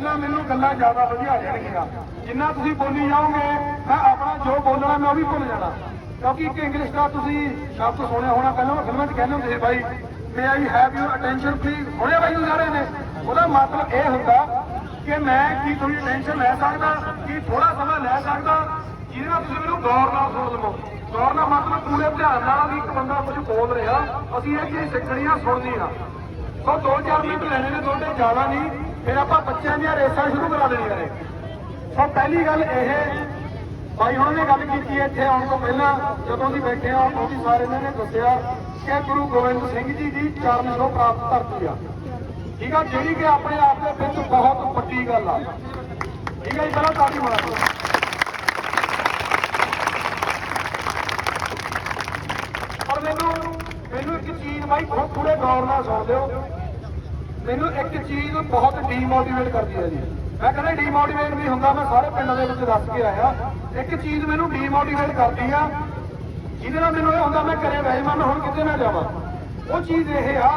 ਉਹਨਾਂ ਮੈਨੂੰ ਗੱਲਾਂ ਜ਼ਿਆਦਾ ਵਧੀਆ ਜਾਣਗੀਆਂ ਜਿੰਨਾ ਤੁਸੀਂ ਬੋਲੀ ਜਾਓਗੇ, ਮੈਂ ਆਪਣਾ ਜੋ ਬੋਲਣਾ, ਮੈਂ ਉਹ ਵੀ ਭੁੱਲ ਜਾਣਾ। ਕਿਉਂਕਿ ਇੱਕ ਇੰਗਲਿਸ਼ ਦਾ ਤੁਸੀਂ ਸ਼ਬਦ ਸੁਣਿਆ ਹੋਣਾ, ਪਹਿਲਾਂ ਉਹ ਫਿਲਮਾਂ 'ਚ ਕਹਿੰਦੇ ਹੁੰਦੇ ਸੀ ਬਾਈ may I have your attention please ਹੁਣੇ ਬਾਈ ਨੂੰ ਸਾਰੇ ਨੇ। ਉਹਦਾ ਮਤਲਬ ਇਹ ਹੁੰਦਾ ਕਿ ਮੈਂ ਕੀ ਤੁਹਾਡੀ ਅਟੈਂਸ਼ਨ ਲੈ ਸਕਦਾ, ਕੀ ਥੋੜਾ ਸਮਾਂ ਲੈ ਸਕਦਾ, ਜਿਹਦੇ ਨਾਲ ਤੁਸੀਂ ਮੈਨੂੰ ਗੌਰ ਨਾਲ ਸੁਣ ਲਵੋ। ਗੌਰ ਨਾਲ ਮਤਲਬ ਪੂਰੇ ਧਿਆਨ ਨਾਲ ਵੀ ਇੱਕ ਬੰਦਾ ਕੁਝ ਬੋਲ ਰਿਹਾ। ਅਸੀਂ ਇਹ ਚੀਜ਼ ਸਿੱਖਣੀ ਆ, ਸੁਣਨੀ ਆ। ਸੋ 2-4 ਮਿੰਟ ਲੈਣੇ ਨੇ, ਤੁਹਾਡੇ, ਜ਼ਿਆਦਾ ਨਹੀਂ। ਫਿਰ ਆਪਾਂ ਬੱਚਿਆਂ ਦੀਆਂ ਰੇਸਾਂ ਸ਼ੁਰੂ ਕਰਾ ਦੇਣੀਆਂ ਨੇ। ਸੋ ਪਹਿਲੀ ਗੱਲ ਇਹ ਭਾਈ ਹੁਣ ਨੇ ਗੱਲ ਕੀਤੀ ਇੱਥੇ ਆਉਣ ਤੋਂ ਪਹਿਲਾਂ, ਜਦੋਂ ਦੀ ਬੈਠੇ ਆ ਉਹਦੀ ਸਾਰੇ ਇਹਨਾਂ ਨੇ ਦੱਸਿਆ ਕਿ ਗੁਰੂ ਗੋਬਿੰਦ ਸਿੰਘ ਜੀ ਦੀ ਚਰਨ ਛੋਹ ਪ੍ਰਾਪਤ ਧਰਤੀ ਆ। ਠੀਕ ਆ, ਜਿਹੜੀ ਕਿ ਆਪਣੇ ਆਪ ਦੇ ਵਿੱਚ ਬਹੁਤ ਵੱਡੀ ਗੱਲ ਆ। ਠੀਕ ਆ ਜੀ, ਪਹਿਲਾਂ ਤਾੜੀ ਮਾਰਾ ਪਰ ਮੈਨੂੰ ਮੈਨੂੰ ਇੱਕ ਚੀਜ਼ ਬਾਈ ਬਹੁਤ ਥੋੜੇ ਗੌਰ ਨਾਲ ਸੁਣ ਲਿਓ ਮੈਨੂੰ ਇੱਕ ਚੀਜ਼ ਬਹੁਤ ਡੀਮੋਟੀਵੇਟ ਕਰਦੀ ਹੈ ਜੀ। ਮੈਂ ਕਹਿੰਦਾ ਡੀਮੋਟੀਵੇਟ ਨਹੀਂ ਹੁੰਦਾ, ਮੈਂ ਸਾਰੇ ਪਿੰਡਾਂ ਦੇ ਵਿੱਚ ਦੱਸ ਕੇ ਆਇਆ। ਇੱਕ ਚੀਜ਼ ਮੈਨੂੰ ਡੀਮੋਟੀਵੇਟ ਕਰਦੀ ਆ, ਜਿਹਦੇ ਨਾਲ ਮੈਨੂੰ ਇਹ ਹੁੰਦਾ ਮੈਂ ਘਰੇ ਬਹਿ ਹੁਣ ਕਿਤੇ ਨਾ ਜਾਵਾਂ। ਉਹ ਚੀਜ਼ ਇਹ ਆ,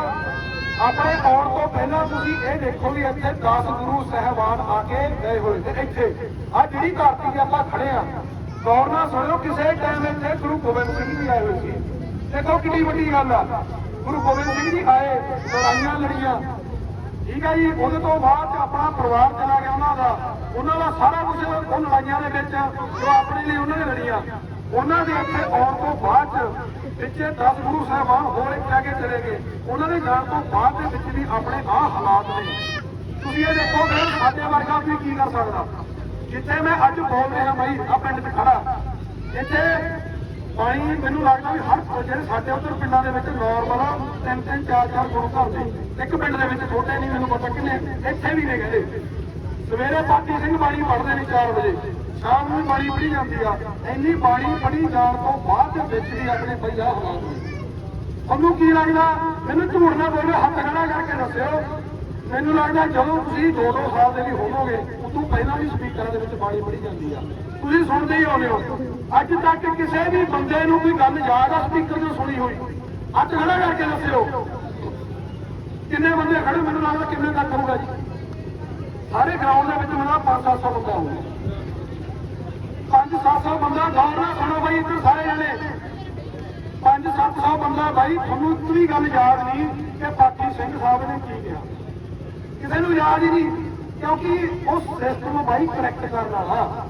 ਆਪਣੇ ਆਉਣ ਤੋਂ ਪਹਿਲਾਂ ਤੁਸੀਂ ਇਹ ਦੇਖੋ ਵੀ ਇੱਥੇ 10 ਗੁਰੂ ਸਹਿਬਾਨ ਆ ਕੇ ਗਏ ਹੋਏ ਤੇ ਇੱਥੇ। ਆ ਜਿਹੜੀ ਧਰਤੀ ਤੇ ਆਪਾਂ ਖੜੇ ਆ ਗੌਰ ਨਾਲ ਸੁਣਿਓ ਕਿਸੇ ਟਾਈਮ ਇੱਥੇ ਗੁਰੂ ਗੋਬਿੰਦ ਸਿੰਘ ਜੀ ਆਏ ਹੋਏ ਸੀ। ਦੇਖੋ ਕਿੰਨੀ ਵੱਡੀ ਗੱਲ ਆ। ਗੁਰੂ ਗੋਬਿੰਦ ਸਿੰਘ ਜੀ ਆਏ, ਲੜਾਈਆਂ ਲੜੀਆਂ। ਠੀਕ ਹੈ ਜੀ, ਉਹਦੇ ਤੋਂ ਬਾਅਦ ਆਪਣਾ ਪਰਿਵਾਰ ਚਲਾ ਗਿਆ ਉਹਨਾਂ ਦਾ। ਉਹਨਾਂ ਦਾ ਸਾਰਾ ਕੁਝ ਉਹ ਲੜਾਈਆਂ ਦੇ ਵਿੱਚ ਜੋ ਆਪਣੇ ਲਈ ਉਹਨਾਂ ਨੇ ਲੜੀਆਂ। ਉਹਨਾਂ ਦੇ ਇੱਥੇ ਆਉਣ ਤੋਂ ਬਾਅਦ 'ਚ ਵਿੱਚੇ 10 ਗੁਰੂ ਸਾਹਿਬਾਨ ਹੋਰ ਇੱਕ ਜਾ ਕੇ ਚਲੇ ਗਏ। ਉਹਨਾਂ ਦੇ ਜਾਣ ਤੋਂ ਬਾਅਦ ਦੇ ਵਿੱਚ ਵੀ ਆਪਣੇ ਆਹ ਹਾਲਾਤ ਨੇ। ਤੁਸੀਂ ਇਹ ਦੇਖੋ ਕਿ ਸਾਡੇ ਵਰਗਾ ਵੀ ਕੀ ਕਰ ਸਕਦਾ? ਜਿੱਥੇ ਮੈਂ ਅੱਜ ਬੋਲ ਰਿਹਾ ਬਾਈ ਆ ਪਿੰਡ 'ਚ ਖੜਾ। ਇੱਥੇ ਪਾਣੀ ਮੈਨੂੰ ਲੱਗਦਾ ਵੀ ਹਰ ਜਿਹੜੇ ਸਾਡੇ ਉਧਰ ਪਿੰਡਾਂ ਦੇ ਵਿੱਚ ਨਾਰਮਲ ਤਿੰਨ ਤਿੰਨ, ਚਾਰ ਚਾਰ ਗੁਰੂ ਘਰ ਨੇ ਇੱਕ ਪਿੰਡ ਦੇ ਵਿੱਚ ਛੋਟੇ ਨਹੀਂ, ਮੈਨੂੰ ਪਤਾ ਕਿੰਨੇ। ਇੱਥੇ ਵੀ ਨੇ ਕਹਿੰਦੇ। ਸਵੇਰੇ ਪਾਟੀ ਸਿੰਘ ਬਾਣੀ ਪੜ੍ਹਦੇ ਨੇ 4 ਵਜੇ। ਸ਼ਾਮ ਨੂੰ ਬਾਣੀ ਪੜ੍ਹੀ ਜਾਂਦੀ ਆ। ਇੰਨੀ ਬਾਣੀ ਪੜ੍ਹੀ ਜਾਣ ਤੋਂ ਬਾਅਦ ਦੇ ਵਿੱਚ ਵੀ ਆਪਣੇ ਬਈ ਆਹ ਹਾਲਾਤ ਤੁਹਾਨੂੰ ਕੀ ਲੱਗਦਾ? ਮੈਨੂੰ ਝੂਠ ਨਾ ਬੋਲੋ, ਹੱਥ ਖੜਾ ਕਰਕੇ ਦੱਸਿਓ। ਮੈਨੂੰ ਲੱਗਦਾ ਜਦੋਂ ਤੁਸੀਂ 2-2 ਸਾਲ ਦੇ ਵੀ ਹੋਵੋਗੇ, ਉਦੋਂ ਪਹਿਲਾਂ ਵੀ ਸਪੀਕਰਾਂ ਦੇ ਵਿੱਚ ਬਾਣੀ ਪੜ੍ਹੀ ਜਾਂਦੀ ਆ। ਤੁਸੀਂ ਸੁਣਦੇ ਹੀ ਹੋਣੇ ਹੋ। ਅੱਜ ਤੱਕ ਕਿਸੇ ਵੀ ਬੰਦੇ ਨੂੰ ਕੋਈ ਗੱਲ ਯਾਦ ਆ ਸਪੀਕਰ ਤੋਂ ਸੁਣੀ ਹੋਈ? ਹੱਥ ਖੜਾ ਕਰਕੇ ਦੱਸਿਓ। ਕਿੰਨੇ ਬੰਦੇ ਖੜੇ? ਮੈਨੂੰ ਲੱਗਦਾ ਕਿੰਨੇ ਤੱਕ ਹੋਊਗਾ ਜੀ। ਸਾਰੇ ਗਰਾਊਂਡ ਦੇ ਵਿੱਚ ਮੇਰਾ 5-700 ਬੰਦਾ ਹੋਊਗਾ। 5-700 ਬੰਦਾ ਗੌਰ ਨਾਲ ਸੁਣੋ ਬਾਈ ਇੱਧਰ ਸਾਰੇ ਜਣੇ। 5-700 ਬੰਦਾ ਬਾਈ, ਤੁਹਾਨੂੰ ਇੱਕ ਗੱਲ ਯਾਦ ਨਹੀਂ ਕਿ ਪਾਠੀ ਸਿੰਘ ਸਾਹਿਬ ਨੇ ਕੀ ਕਿਹਾ। ਕਿਸੇ ਨੂੰ ਯਾਦ ਹੀ ਨਹੀਂ, ਕਿਉਂਕਿ ਉਸ ਸਿਸਟਮ ਨੂੰ ਬਾਈ ਕਰੈਕਟ ਕਰਨ ਵਾਲਾ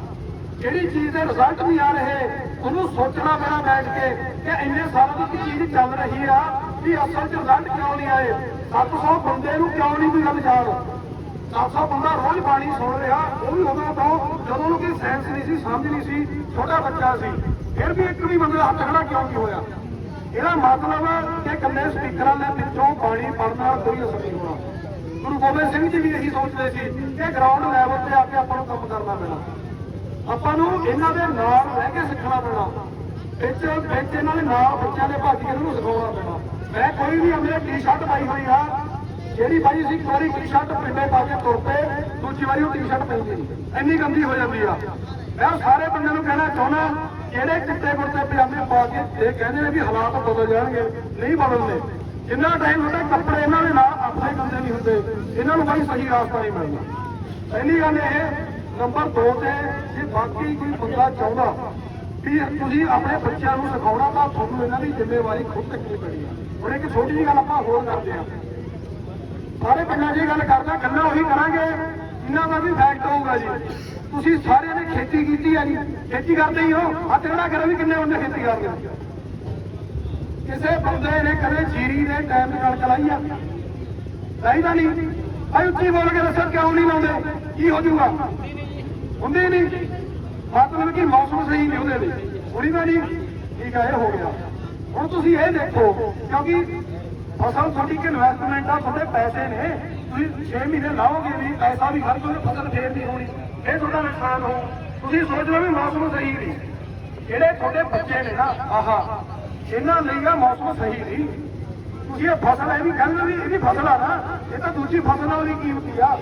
ਜਿਹੜੀ ਚੀਜ਼ ਦੇ ਰਿਜ਼ਲਟ ਨਹੀਂ ਆ ਰਹੇ, ਉਹਨੂੰ ਸੋਚਣਾ ਪੈਣਾ ਬੈਠ ਕੇ ਕਿ ਇੰਨੇ ਸਾਲਾਂ ਦੀ ਚੀਜ਼ ਚੱਲ ਰਹੀ ਆ, ਵੀ ਅਸਲ 'ਚ ਰਿਜ਼ਲਟ ਕਿਉਂ ਨਹੀਂ ਆਏ? 700 ਬੰਦੇ ਨੂੰ ਕਿਉਂ ਨਹੀਂ ਕੋਈ ਗੱਲ ਯਾਦ? 700 ਬੰਦਾ ਰੋਜ਼ ਬਾਣੀ ਸੁਣ ਰਿਹਾ, ਉਹ ਵੀ ਉਦੋਂ ਤੋਂ ਜਦੋਂ ਉਹਨੂੰ ਕੋਈ ਸੈਂਸ ਨਹੀਂ ਸੀ, ਸਮਝ ਨਹੀਂ ਸੀ, ਛੋਟਾ ਬੱਚਾ ਸੀ। ਫਿਰ ਵੀ ਇੱਕ ਵੀ ਬੰਦੇ ਦਾ ਹੱਥ ਖੜਾ ਕਿਉਂ ਨਹੀਂ ਹੋਇਆ? ਇਹਦਾ ਮਤਲਬ ਕਿ ਕੱਲੇ ਸਪੀਕਰਾਂ ਦੇ ਵਿੱਚੋਂ ਬਾਣੀ ਪੜਨ ਨਾਲ ਕੋਈ ਅਸਰ ਨਹੀਂ। ਹੋਣਾ ਗੋਬਿੰਦ ਸਿੰਘ ਜੀ ਵੀ ਇਹੀ ਸੋਚਦੇ ਸੀ ਕਿ ਗਰਾਊਂਡ ਲੈਵਲ ਤੇ ਆ ਕੇ ਆਪਾਂ ਨੂੰ ਕੰਮ ਕਰਨਾ ਪੈਣਾ। ਆਪਾਂ ਨੂੰ ਇਹਨਾਂ ਦੇ ਨਾਲ ਰਹਿ ਕੇ ਸਿੱਖਣਾ ਪੈਣਾ। ਵਿੱਚ ਵਿੱਚ ਇਹਨਾਂ ਦੇ ਨਾਲ ਬੱਚਿਆਂ ਦੇ ਭੱਜ ਇਹਨਾਂ ਨੂੰ ਸਿਖਾਉਣਾ ਪੈਣਾ। ਮੈਂ ਕੋਈ ਵੀ ਅਮਰੇ ਟੀ-ਸ਼ਰਟ ਪਾਈ ਹੋਈ ਆ, ਜਿਹੜੀ ਭਾਈ ਸੀ ਇੱਕ ਵਾਰੀ ਟੀ-ਸ਼ਰਟ ਪਿੰਡੇ ਪਾ ਕੇ ਤੁਰ ਪਏ, ਦੂਜੀ ਵਾਰੀ ਉਹ ਟੀ-ਸ਼ਰਟ ਪੈਂਦੀ ਨਹੀਂ। ਇੰਨੀ ਗੰਦੀ ਹੋ ਜਾਂਦੀ ਆ। ਮੈਂ ਸਾਰੇ ਬੰਦਿਆਂ ਨੂੰ ਕਹਿਣਾ ਚਾਹੁੰਦਾ ਜਿਹੜੇ ਚਿੱਟੇ ਕੁੜਤੇ ਪਜਾਮੇ ਪਾ ਕੇ ਇਹ ਕਹਿੰਦੇ ਨੇ ਵੀ ਹਾਲਾਤ ਬਦਲ ਜਾਣਗੇ, ਨਹੀਂ ਬਦਲਦੇ। ਜਿੰਨਾ ਟਾਈਮ ਹੁੰਦਾ ਕੱਪੜੇ ਇਹਨਾਂ ਦੇ ਨਾਲ ਆਪਣੇ ਬੰਦੇ ਨਹੀਂ ਹੁੰਦੇ। ਇਹਨਾਂ ਨੂੰ ਬਾਈ ਸਹੀ ਰਾਸਤਾ ਨਹੀਂ ਮਿਲਦਾ ਪਹਿਲੀ ਗੱਲ ਇਹ ਨੰਬਰ 2 ਤੇ ਜੇ ਬਾਕੀ ਕੋਈ ਬੰਦਾ ਚਾਹੁੰਦਾ ਵੀ ਤੁਸੀਂ ਆਪਣੇ ਬੱਚਿਆਂ ਨੂੰ ਸਿਖਾਉਣਾ, ਤਾਂ ਤੁਹਾਨੂੰ ਇਹਨਾਂ ਦੀ ਜ਼ਿੰਮੇਵਾਰੀ ਖੁਦ ਚੱਕਣੀ ਪੈਣੀ ਆ। ਹੁਣ ਇੱਕ ਛੋਟੀ ਜਿਹੀ ਗੱਲ ਆਪਾਂ ਹੋਰ ਕਰਦੇ ਆ ਸਾਰੇ ਪਿੰਡਾਂ 'ਚ ਇਹ ਗੱਲ ਕਰਦਾ, ਗੱਲਾਂ ਉਹੀ ਕਰਾਂਗੇ ਇਹਨਾਂ ਦਾ ਵੀ ਫੈਕਟ ਹੋਊਗਾ ਜੀ। ਤੁਸੀਂ ਸਾਰਿਆਂ ਨੇ ਖੇਤੀ ਕੀਤੀ ਹੈ ਜੀ। ਖੇਤੀ ਕਰਦੇ ਹੀ ਹੋ ਹੱਥ ਖੜਾ ਕਰੋ ਵੀ ਕਿੰਨੇ ਬੰਦੇ ਖੇਤੀ ਕਰਦੇ? ਕਿਸੇ ਬੰਦੇ ਨੇ ਕਦੇ ਜੀਰੀ ਦੇ ਟਾਈਮ ਤੇ ਕਣਕ ਲਾਈ ਆ? ਲਾਈ ਨਹੀਂ। ਭਾਈ ਉੱਚੀ ਬੋਲ ਕੇ ਦੱਸੋ ਕਿਉਂ ਨਹੀਂ ਲਾਉਂਦੇ? ਕੀ ਹੋ ਜਾਊਗਾ? ਹੁੰਦੇ ਨਹੀਂ। ਮਤਲਬ ਕਿ ਮੌਸਮ ਸਹੀ ਨਹੀਂ ਉਹਦੇ ਲਈ ਹੁਣੀ ਤਾਂ ਨਹੀਂ। ਠੀਕ ਆ, ਇਹ ਹੋ ਗਿਆ। ਹੁਣ ਤੁਸੀਂ ਇਹ ਦੇਖੋ, ਕਿਉਂਕਿ ਫਸਲ ਤੁਹਾਡੀ ਕਿ ਇਨਵੈਸਟਮੈਂਟ ਆ, ਤੁਹਾਡੇ ਪੈਸੇ ਨੇ। ਤੁਸੀਂ 6 ਮਹੀਨੇ ਲਾਓਗੇ ਵੀ ਪੈਸਾ ਵੀ ਖਰਚੋਗੇ ਫਸਲ ਫੇਰ ਨਹੀਂ ਹੋਣੀ। ਇਹ ਤੁਹਾਡਾ ਨੁਕਸਾਨ ਹੋ। ਤੁਸੀਂ ਸੋਚ ਲਓ ਵੀ ਮੌਸਮ ਸਹੀ ਨਹੀਂ। ਜਿਹੜੇ ਤੁਹਾਡੇ ਬੱਚੇ ਨੇ ਨਾ, ਆਹਾ ਇਹਨਾਂ ਲਈ ਆ ਮੌਸਮ ਸਹੀ ਨਹੀਂ ਤੁਸੀਂ ਇਹ ਫਸਲ ਇਹ ਵੀ ਕਹਿੰਦੇ ਵੀ ਇਹਦੀ ਫਸਲ ਆ ਨਾ, ਇਹ ਤਾਂ ਦੂਜੀ ਫਸਲ ਨਾਲ ਦੀ ਕੀਮਤੀ ਆ।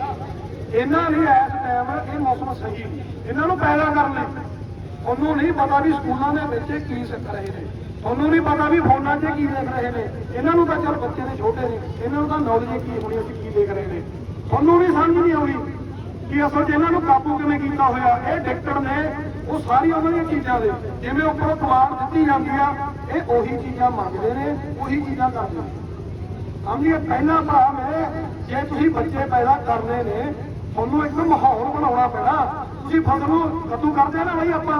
ਇਹਨਾਂ ਲਈ ਇਸ ਟਾਈਮ ਇਹ ਮੌਸਮ ਸਹੀ ਨਹੀਂ। ਇਹਨਾਂ ਨੂੰ ਪੈਦਾ ਕਰਨ ਲਈ। ਉਹਨੂੰ ਨਹੀਂ ਪਤਾ ਵੀ ਸਕੂਲਾਂ ਦੇ ਵਿੱਚ ਕੀ ਸਿੱਖ ਰਹੇ ਨੇ। ਤੁਹਾਨੂੰ ਨਹੀਂ ਪਤਾ ਵੀ ਫੋਨਾਂ 'ਤੇ ਕੀ ਦੇਖ ਰਹੇ ਨੇ। ਇਹਨਾਂ ਨੂੰ ਤਾਂ ਚਲ ਬੱਚੇ ਦੇ ਛੋਟੇ ਨੇ। ਇਹਨਾਂ ਨੂੰ ਤਾਂ ਨੌਲੇਜ ਕੀ ਹੋਣੀ, ਅਸੀਂ ਕੀ ਦੇਖ ਰਹੇ ਨੇ। ਤੁਹਾਨੂੰ ਵੀ ਸਮਝ ਨਹੀਂ ਆਉਣੀ ਕਿ ਅਸਲ 'ਚ ਇਹਨਾਂ ਨੂੰ ਕਾਬੂ ਕਿਵੇਂ ਕੀਤਾ ਹੋਇਆ। ਇਹ ਡਿਕਟਰ ਨੇ, ਉਹ ਸਾਰੀ ਉਹਨਾਂ ਦੀਆਂ ਚੀਜ਼ਾਂ ਦੇ। ਜਿਵੇਂ ਉੱਪਰੋਂ ਕਮਾਂਡ ਦਿੱਤੀ ਜਾਂਦੀ ਆ ਇਹ ਉਹੀ ਚੀਜ਼ਾਂ ਮੰਗਦੇ ਨੇ, ਉਹੀ ਚੀਜ਼ਾਂ ਕਰਦੇ ਸਮਝੀਏ ਪਹਿਲਾ ਭਰਾ ਮੇਰੇ ਜੇ ਤੁਸੀਂ ਬੱਚੇ ਪੈਦਾ ਕਰਨੇ ਨੇ, ਤੁਹਾਨੂੰ ਇੱਕ ਮਾਹੌਲ ਬਣਾਉਣਾ ਪੈਣਾ। ਤੁਸੀਂ ਫਸਲ ਨੂੰ ਕੱਦੂ ਕਰਦੇ ਆ ਨਾ ਬਈ ਆਪਾਂ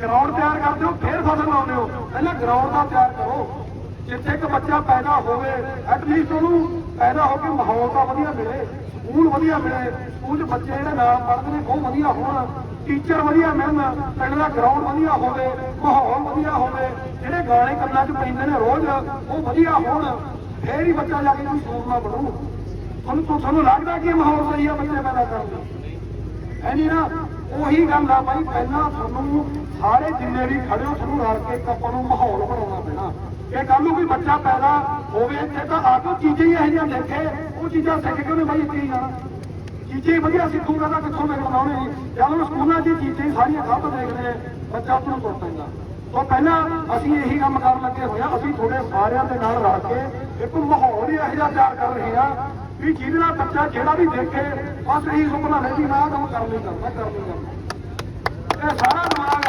ਗਰਾਊਂਡ ਤਿਆਰ ਕਰਦੇ ਹੋ, ਫਿਰ ਫਸਲ ਲਾਉਂਦੇ ਹੋ। ਪਹਿਲਾਂ ਗਰਾਊਂਡ ਦਾ ਤਿਆਰ ਕਰੋ। ਜਿੱਥੇ ਇੱਕ ਬੱਚਾ ਪੈਦਾ ਹੋਵੇ ਐਟਲੀਸਟ ਉਹਨੂੰ ਪੈਦਾ ਹੋ ਕੇ ਮਾਹੌਲ ਤਾਂ ਵਧੀਆ ਮਿਲੇ, ਸਕੂਲ ਵਧੀਆ ਮਿਲੇ, ਸਕੂਲ 'ਚ ਬੱਚੇ ਜਿਹੜੇ ਨਾਲ ਪੜ੍ਹਦੇ ਨੇ ਉਹ ਵਧੀਆ ਹੋਣ। ਟੀਚਰ ਵਧੀਆ ਮਿਲਣ, ਪਿੰਡ ਦਾ ਗਰਾਊਂਡ ਵਧੀਆ ਹੋਵੇ, ਮਾਹੌਲ ਵਧੀਆ ਹੋਵੇ, ਜਿਹੜੇ ਗਾਣੇ ਕੰਨਾਂ 'ਚ ਪੈਂਦੇ ਨੇ ਰੋਜ਼, ਉਹ ਵਧੀਆ ਹੋਣ। ਫੇਰ ਹੀ ਬੱਚਾ ਜਾ ਕੇ ਕੋਈ ਨਾ ਬਣੂ ਤੁਹਾਨੂੰ ਤੁਹਾਨੂੰ ਲੱਗਦਾ ਕਿ ਮਾਹੌਲ ਸਹੀ ਆ, ਬੱਚੇ ਪੈਦਾ ਕਰਨ ਦਾ। ਨਾ ਉਹੀ ਗੱਲ ਆ ਬਾਈ, ਪਹਿਲਾਂ ਤੁਹਾਨੂੰ ਸਾਰੇ ਜਿੰਨੇ ਵੀ ਖੜੇ ਹੋ ਤੁਹਾਨੂੰ ਰਲ ਕੇ ਇੱਕ ਆਪਾਂ ਨੂੰ ਮਾਹੌਲ ਬਣਾਉਣਾ ਪੈਣਾ। ਇਹ ਕੱਲ ਨੂੰ ਕੋਈ ਬੱਚਾ ਪੈਦਾ ਹੋਵੇ ਇੱਥੇ ਤਾਂ ਆ ਚੀਜ਼ਾਂ ਹੀ ਇਹੋ ਜਿਹੀਆਂ ਦੇਖੇ, ਉਹ ਚੀਜ਼ਾਂ ਸਿੱਖ ਕੇ ਉਹਨੇ ਬਾਈ ਇੱਥੇ ਹੀ ਜਾਣਾ। ਚੀਜ਼ਾਂ ਵਧੀਆ ਸਿੱਖੂਗਾ ਤਾਂ ਕਿੱਥੋਂ ਮਿਲਣਾ ਉਹਨੇ ਜਦ ਉਹ ਸਕੂਲਾਂ 'ਚ ਚੀਜ਼ਾਂ ਸਾਰੀਆਂ ਗਲਤ ਦੇਖਦੇ ਬੱਚਾ ਉੱਥੋਂ ਤੁਰ ਪੈਂਦਾ। ਤੋਂ ਪਹਿਲਾਂ ਅਸੀਂ ਇਹੀ ਕੰਮ ਕਰਨ ਲੱਗੇ ਹੋਇਆ ਅਸੀਂ ਤੁਹਾਡੇ ਸਾਰਿਆਂ ਦੇ ਨਾਲ ਰਲ ਕੇ ਇੱਕ ਮਾਹੌਲ ਹੀ ਇਹੋ ਜਿਹਾ ਤਿਆਰ ਕਰ ਰਹੇ ਹਾਂ ਵੀ ਜਿਹਦੇ ਨਾਲ ਬੱਚਾ ਜਿਹੜਾ ਵੀ ਦੇਖੇ, ਬਸ ਇਹੀ ਸੁਪਨਾ ਲੈ ਵੀ ਮੈਂ ਕੰਮ ਕਰ ਲਈ ਕਰਨਾ ਕਰ ਲਈ ਕਰਨਾ ਇਹ ਸਾਰਾ ਦਿਮਾਗ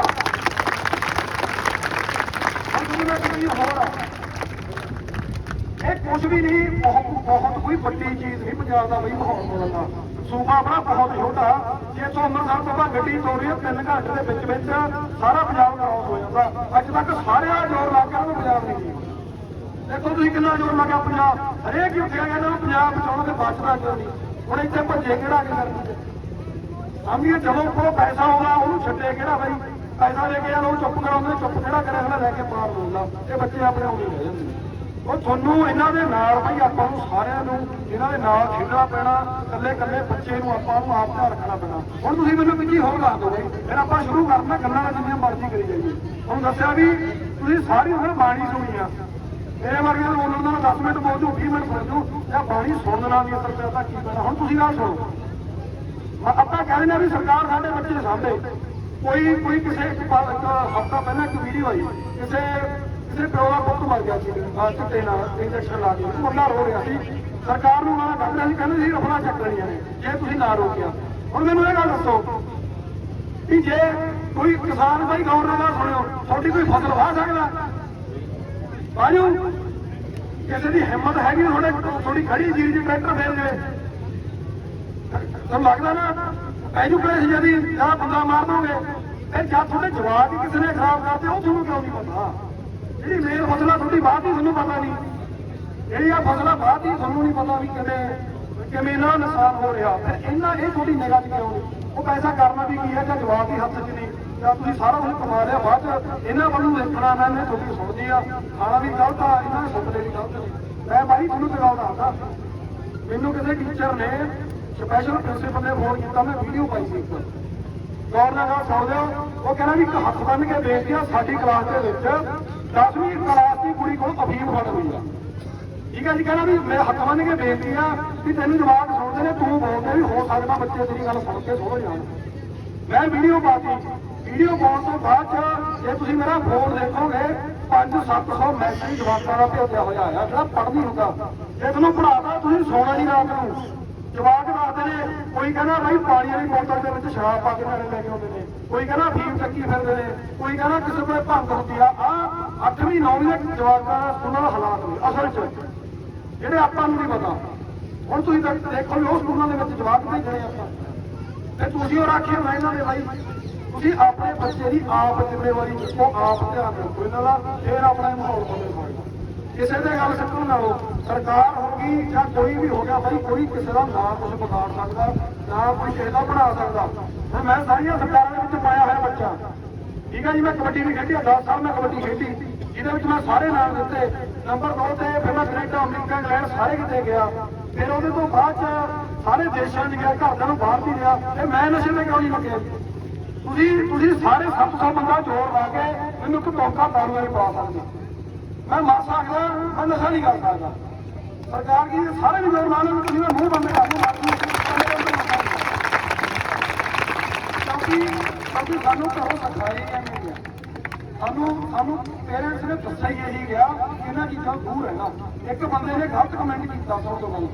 ਆ ਹੁਣ ਹੋਰ ਆ ਇਹ ਕੁਝ ਵੀ ਨਹੀਂ, ਬਹੁਤ ਬਹੁਤ ਕੋਈ ਵੱਡੀ ਚੀਜ਼ ਨਹੀਂ ਪੰਜਾਬ ਦਾ ਬਈ ਮਾਹੌਲ ਬਦਲਣ ਸੂਬਾ ਆਪਣਾ ਬਹੁਤ ਛੋਟਾ, ਜੇ ਤੋਂ ਅੰਮ੍ਰਿਤਸਰ ਤੋਂ ਆਪਾਂ ਗੱਡੀ ਤੋਰੀ ਹੈ 3 ਘੰਟੇ ਦੇ ਵਿੱਚ ਵਿੱਚ ਸਾਰਾ ਪੰਜਾਬ ਕ੍ਰਾਸ ਹੋ ਜਾਂਦਾ। ਅੱਜ ਤੱਕ ਸਾਰਿਆਂ ਜੋਰ ਲਾ ਕੇ ਉਹਨੂੰ ਪੰਜਾਬ ਨਹੀਂ। ਦੇਖੋ ਤੁਸੀਂ ਕਿੰਨਾ ਜ਼ੋਰ ਲੱਗਿਆ ਪੰਜਾਬ। ਹਰੇਕ ਹੀ ਉੱਠਿਆ ਕਹਿੰਦਾ ਪੰਜਾਬ ਬਚਾਉਣਾ ਤੇ ਬਚਦਾ ਕਿਉਂ ਨਹੀਂ। ਹੁਣ ਇੱਥੇ ਭੱਜੇ ਕਿਹੜਾ ਕਿ ਕਰਨੀ ਸਾਹਮਣੇ ਜਦੋਂ ਕੋਲ ਪੈਸਾ ਆਉਂਦਾ ਉਹਨੂੰ ਛੱਡੇ ਕਿਹੜਾ ਬਈ? ਪੈਸਾ ਲੈ ਕੇ ਜਾਣਾ ਉਹ ਚੁੱਪ ਕਰਾਉਂਦੇ ਚੁੱਪ ਕਿਹੜਾ ਕਰੇ ਅਗਲਾ ਲੈ ਕੇ ਪਾਰ ਲੂਗਾ ਇਹ ਬੱਚੇ ਆਪਣੇ ਆਉਂਦੇ ਰਹਿ ਜਾਂਦੇ। ਉਹ ਤੁਹਾਨੂੰ ਇਹਨਾਂ ਦੇ ਨਾਲ ਬਈ ਆਪਾਂ ਨੂੰ ਸਾਰਿਆਂ ਨੂੰ, ਇਹਨਾਂ ਦੇ ਨਾਲ ਖੇਡਣਾ ਪੈਣਾ ਇਕੱਲੇ ਇਕੱਲੇ ਬੱਚੇ ਨੂੰ ਆਪਾਂ ਨੂੰ ਆਪ ਧਿਆਨ ਰੱਖਣਾ ਪੈਣਾ। ਹੁਣ ਤੁਸੀਂ ਮੈਨੂੰ ਵੀ ਹੋਰ ਦੱਸ ਦਿਓ ਫਿਰ ਆਪਾਂ ਸ਼ੁਰੂ ਕਰਨਾ, ਗੱਲਾਂ ਨਾਲ ਜਿੰਨੀਆਂ ਮਰਜ਼ੀ ਕਰੀ ਜਾਈਏ। ਹੁਣ ਦੱਸਿਆ ਵੀ ਤੁਸੀਂ ਸਾਰੀ ਉਹਨਾਂ ਬਾਣੀ ਸੁਣੀ ਆ। ਮੇਰੇ ਵਰਗੇ ਨੂੰ ਬੋਲਣ ਦਾ 10 ਮਿੰਟ ਬੋਲ ਜੂ 20 ਮਿੰਟ ਬੋਲ ਜੂ ਬਾਣੀ ਸੁਣਨ ਨਾਲ ਵੀ ਅਸਰ ਪੈਂਦਾ ਕੀ ਪੈਂਦਾ ਹੁਣ ਤੁਸੀਂ ਗੱਲ ਸੁਣੋ। ਮੈਂ ਆਪਾਂ ਕਹਿੰਦੇ ਨੇ ਵੀ ਸਰਕਾਰ ਸਾਡੇ ਬੱਚੇ ਦੇ ਸਾਹਮਣੇ ਕੋਈ ਕੋਈ ਕਿਸੇ ਇੱਕ ਹਫ਼ਤਾ ਪਹਿਲਾਂ ਇੱਕ ਵੀਡੀਓ ਆਈ। ਕਿਸੇ ਕਿਸੇ ਪਿਓ ਦਾ ਪੁੱਤ ਮਰ ਗਿਆ ਸੀ ਚਿੱਟੇ ਨਾਲ ਇੰਜੈਕਸ਼ਨ ਲਾ ਕੇ। ਮੁੰਡਾ ਰੋ ਰਿਹਾ ਸੀ। ਸਰਕਾਰ ਨੂੰ ਨਾਲ ਕਹਿੰਦੇ ਸੀ ਕਹਿੰਦੇ ਸੀ ਰਫਲਾ ਚੱਕ ਨੇ, ਜੇ ਤੁਸੀਂ ਨਾ ਰੋਕਿਆ। ਹੁਣ ਮੈਨੂੰ ਇਹ ਗੱਲ ਦੱਸੋ ਵੀ ਜੇ ਕੋਈ ਕਿਸਾਨ ਭਾਈ ਗੌਰ ਨਾਲ ਸੁਣਿਓ, ਤੁਹਾਡੀ ਕੋਈ ਫਸਲ ਵਾਹ ਸਕਦਾ? ਬਾਜੂ, ਕਿਸੇ ਦੀ ਹਿੰਮਤ ਹੈਗੀ ਤੁਹਾਡੇ ਥੋੜੀ ਖੜੀ ਜੀਰੀ ਚ ਟਰੈਕਟਰ ਫੇਰ ਦੇਵੇ ਤੁਹਾਨੂੰ ਲੱਗਦਾ ਨਾ ਐਜੂਕੇਸ਼ਨ ਜਦੀ ਜਾਂ ਬੰਦਾ ਮਾਰ ਦੋਗੇ ਫਿਰ ਜਦ ਤੁਹਾਡੇ ਜਵਾਬ ਹੀ ਕਿਸੇ ਨੇ ਖਰਾਬ ਕਰਤੇ ਉਹ ਤੁਹਾਨੂੰ ਕਿਉਂ ਨਹੀਂ ਪਤਾ? ਜਿਹੜੀ ਮੇਨ ਫਸਲਾ ਤੁਹਾਡੀ ਬਾਤ ਹੀ ਤੁਹਾਨੂੰ ਪਤਾ ਨਹੀਂ। ਜਿਹੜੀ ਆ ਫਸਲਾ ਬਾਤ ਹੀ ਤੁਹਾਨੂੰ ਨਹੀਂ ਪਤਾ ਵੀ ਕਿਵੇਂ ਕਿਵੇਂ ਨਾ ਨੁਕਸਾਨ ਹੋ ਰਿਹਾ। ਫਿਰ ਇਹਨਾਂ, ਇਹ ਤੁਹਾਡੀ ਨਿਗਾਹ 'ਚ ਕਿਉਂ ਨਹੀਂ? ਉਹ ਪੈਸਾ ਕਰਨਾ ਵੀ ਕੀ ਹੈ, ਜਾਂ ਜਵਾਬ ਹੀ ਹੱਥ 'ਚ ਨਹੀਂ? ਜਾਂ ਤੁਸੀਂ ਸਾਰਾ ਕੁਝ ਕਮਾ ਲਿਆ, ਬਾਅਦ 'ਚ ਇਹਨਾਂ ਵੱਲੋਂ ਦੇਖਣਾ ਨਾ ਇਹਨੇ ਤੁਹਾਡੀ ਸੁਣਦੀ ਆ। ਖਾਣਾ ਵੀ ਗਲਤ ਆ, ਇਹਨਾਂ ਦੇ ਸੁਪਨੇ ਵੀ ਗਲਤ ਨੇ। ਮੈਂ ਬਾਈ ਤੁਹਾਨੂੰ ਜਵਾਬ ਦੱਸਦਾ। ਮੈਨੂੰ ਕਿਸੇ ਟੀਚਰ ਨੇ ਸਪੈਸ਼ਲ ਪ੍ਰਿੰਸੀਪਲ ਨੇ ਫੋਨ ਕੀਤਾ, ਮੈਂ ਵੀਡੀਓ ਪਾਈ ਸੀ ਇੱਕ। ਗੌਰ ਨਾਲ ਗੱਲ ਸੁਣ ਲਿਓ ਉਹ ਕਹਿੰਦਾ ਵੀ ਇੱਕ ਹੱਥ ਬੰਨ ਕੇ ਬੇਨਤੀ ਆ, ਸਾਡੀ ਕਲਾਸ ਦੇ ਵਿੱਚ 10ਵੀਂ ਕਲਾਸ ਦੀ ਕੁੜੀ ਕੋਲ ਅਫੀਮ ਫੜ ਹੋਈ ਆ। ਠੀਕ ਹੈ ਜੀ, ਕਹਿੰਦਾ ਵੀ ਮੈਂ ਹੱਥ ਬੰਨ ਕੇ ਬੇਨਤੀ ਆ ਵੀ ਤੈਨੂੰ ਜਵਾਬ ਸੁਣਦੇ ਨੇ, ਤੂੰ ਬੋਲਦੇ ਵੀ ਹੋ ਸਕਦਾ ਬੱਚੇ ਤੇਰੀ ਗੱਲ ਸੁਣ ਕੇ ਸੋਹ ਜਾਣ ਮੈਂ ਵੀਡੀਓ ਪਾਤੀ। ਵੀਡੀਓ ਪਾਉਣ ਤੋਂ ਬਾਅਦ ਚ ਜੇ ਤੁਸੀਂ ਮੇਰਾ ਫੋਨ ਦੇਖੋਗੇ 5-700 ਮੈਸੇਜ ਜਵਾਬਾਂ ਦਾ ਭੇਜਿਆ ਹੋਇਆ ਆ, ਜਿਹੜਾ ਪੜ੍ਹ ਨਹੀਂ ਹੁੰਦਾ। ਜੇ ਤੁਹਾਨੂੰ ਪੜਾਤਾ ਤੁਸੀਂ ਸੌਣਾ ਨਹੀਂ ਰਾਤ ਨੂੰ। ਜਵਾਕ ਦੱਸਦੇ ਨੇ, ਕੋਈ ਕਹਿੰਦਾ ਭਾਈ ਪਾਣੀ ਵਾਲੀ ਬੋਤਲ ਦੇ ਵਿੱਚ ਸ਼ਰਾਬ ਪਾ ਕੇ ਨਾਲੇ ਲੈ ਕੇ ਆਉਂਦੇ ਨੇ, ਕੋਈ ਕਹਿੰਦਾ ਫੀਮ ਚੱਕੀ ਫਿਰਦੇ ਨੇ, ਕੋਈ ਕਹਿੰਦਾ ਕਿਸੇ ਕੋਲੇ ਭੰਗ ਹੁੰਦੀ ਆ ਆ 8ਵੀਂ 9ਵੀਂ ਦੇ ਜਵਾਕਾਂ ਉਹਨਾਂ ਦਾ ਹਾਲਾਤ ਨੇ, ਅਸਲ 'ਚ। ਜਿਹੜੇ ਆਪਾਂ ਨੂੰ ਨਹੀਂ ਪਤਾ। ਹੁਣ ਤੁਸੀਂ ਦੇਖੋ ਵੀ ਉਹ ਸਕੂਲਾਂ ਦੇ ਵਿੱਚ ਜਵਾਕ ਨਹੀਂ ਭੇਜਣੇ ਆਪਾਂ। ਤੇ ਤੁਸੀਂ ਉਹ ਰਾਖੀ ਹੋਣਾ ਇਹਨਾਂ ਦੇ ਬਾਈ। ਤੁਸੀਂ ਆਪਣੇ ਬੱਚੇ ਦੀ ਆਪ ਜ਼ਿੰਮੇਵਾਰੀ ਚੁੱਕੋ ਆਪ ਧਿਆਨ ਰੱਖੋ ਇਹਨਾਂ ਦਾ, ਫੇਰ ਆਪਣਾ ਮਾਹੌਲ ਬਦਲ ਪਾਏਗਾ ਕਿਸੇ ਦੇ ਗੱਲ ਸਿੱਖਣ ਨਾਲੋਂ ਸਰਕਾਰ ਹੋ ਜਾਂ ਕੋਈ ਵੀ ਹੋ ਗਿਆ ਬਾਈ, ਕੋਈ ਕਿਸੇ ਦਾ ਨਾ ਕੁਝ ਵਿਗਾੜ ਸਕਦਾ, ਨਾ ਕੋਈ ਕਿਸੇ ਦਾ ਬਣਾ ਸਕਦਾ। ਹੁਣ ਮੈਂ ਸਾਰੀਆਂ ਸਰਕਾਰਾਂ ਦੇ ਵਿੱਚ ਪਾਇਆ ਹੋਇਆ ਬੱਚਾ। ਠੀਕ ਹੈ ਜੀ, ਮੈਂ ਕਬੱਡੀ ਵੀ ਖੇਡੀ 10 ਸਾਲ ਮੈਂ ਕਬੱਡੀ ਖੇਡੀ। ਜਿਹਦੇ ਵਿੱਚ ਮੈਂ ਸਾਰੇ ਨਾਮ ਦਿੱਤੇ। ਨੰਬਰ 2 ਤੇ ਫਿਰ ਮੈਂ ਕੈਨੇਡਾ, ਅਮਰੀਕਾ, ਇੰਗਲੈਂਡ ਸਾਰੇ ਕਿਤੇ ਗਿਆ। ਫਿਰ ਉਹਦੇ ਤੋਂ ਬਾਅਦ ਚ ਸਾਰੇ ਦੇਸ਼ਾਂ 'ਚ ਗਿਆ ਘਰਦਿਆਂ ਨੂੰ ਬਾਹਰ ਵੀ ਗਿਆ ਤੇ ਮੈਂ ਨਸ਼ੇ ਤੇ ਕਿਉਂ ਨਹੀਂ ਲੱਗਿਆ ਤੁਸੀਂ ਤੁਸੀਂ ਸਾਰੇ 700 ਬੰਦਾ ਜੋੜ ਲਾ ਕੇ ਮੈਨੂੰ ਇੱਕ ਟੋਕਾ ਦਾਰੂ ਵਾਲੀ ਪਾ ਸਕਦੇ ਮੈਂ ਮਰ ਸਕਦਾ ਮੈਂ ਨਸ਼ਾ ਨਹੀਂ ਕਰ ਸਕਦਾ। ਸਰਕਾਰ ਕੀ ਸਾਰੇ ਵੀ ਜੋੜ ਲਾ ਲੈਣ ਤੁਸੀਂ ਮੂੰਹ ਬੰਦ ਕਰ ਦਿਓ ਕਿਉਂਕਿ ਕਿਉਂਕਿ ਸਾਨੂੰ ਘਰੋਂ ਸਿਖਾਏ ਜਾਂਦੇ ਨੇ ਸਾਨੂੰ ਸਾਨੂੰ ਪੇਰੈਂਟਸ ਨੇ ਦੱਸਿਆ ਹੀ ਇਹੀ ਗਿਆ ਇਹਨਾਂ ਚੀਜ਼ਾਂ ਦੂਰ ਰਹਿਣਾ। ਇੱਕ ਬੰਦੇ ਨੇ ਗਲਤ ਕਮੈਂਟ ਕੀਤਾ ਸਭ ਤੋਂ ਪਹਿਲਾਂ।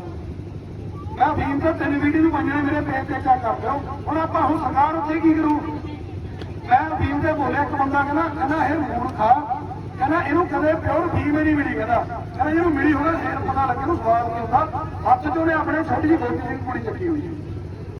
ਮੈਂ ਅਫੀਮ ਤਾਂ ਤਿੰਨ ਵੀਡੀਓ ਨੂੰ ਪਾਈਆਂ ਮੇਰੇ ਪੇਜ ਤੇ ਚੈੱਕ ਕਰ ਲਿਓ ਹੁਣ ਆਪਾਂ ਹੁਣ ਸਰਕਾਰ ਉੱਥੇ ਕੀ ਕਰੂ? ਮੈਂ ਅਫੀਮ ਤੇ ਬੋਲਿਆ, ਇੱਕ ਬੰਦਾ ਕਹਿੰਦਾ ਕਹਿੰਦਾ ਇਹ ਮੂਰਖਾ ਕਹਿੰਦਾ ਇਹਨੂੰ ਕਦੇ ਪਿਓਰ ਫੀਮ ਹੀ ਨਹੀਂ ਮਿਲੀ, ਕਹਿੰਦਾ। ਕਹਿੰਦਾ ਇਹਨੂੰ ਮਿਲੀ ਹੋਣਾ, ਫੇਰ ਪਤਾ ਲੱਗੇ ਨੂੰ ਸਵਾਦ ਕੀ ਹੁੰਦਾ। ਹੱਥ 'ਚ ਉਹਨੇ ਆਪਣੇ ਛੋਟੀ ਜਿਹੀ ਬੋਤੀ ਦੀ ਕੁੜੀ ਚੱਕੀ ਹੋਈ। ਹੈ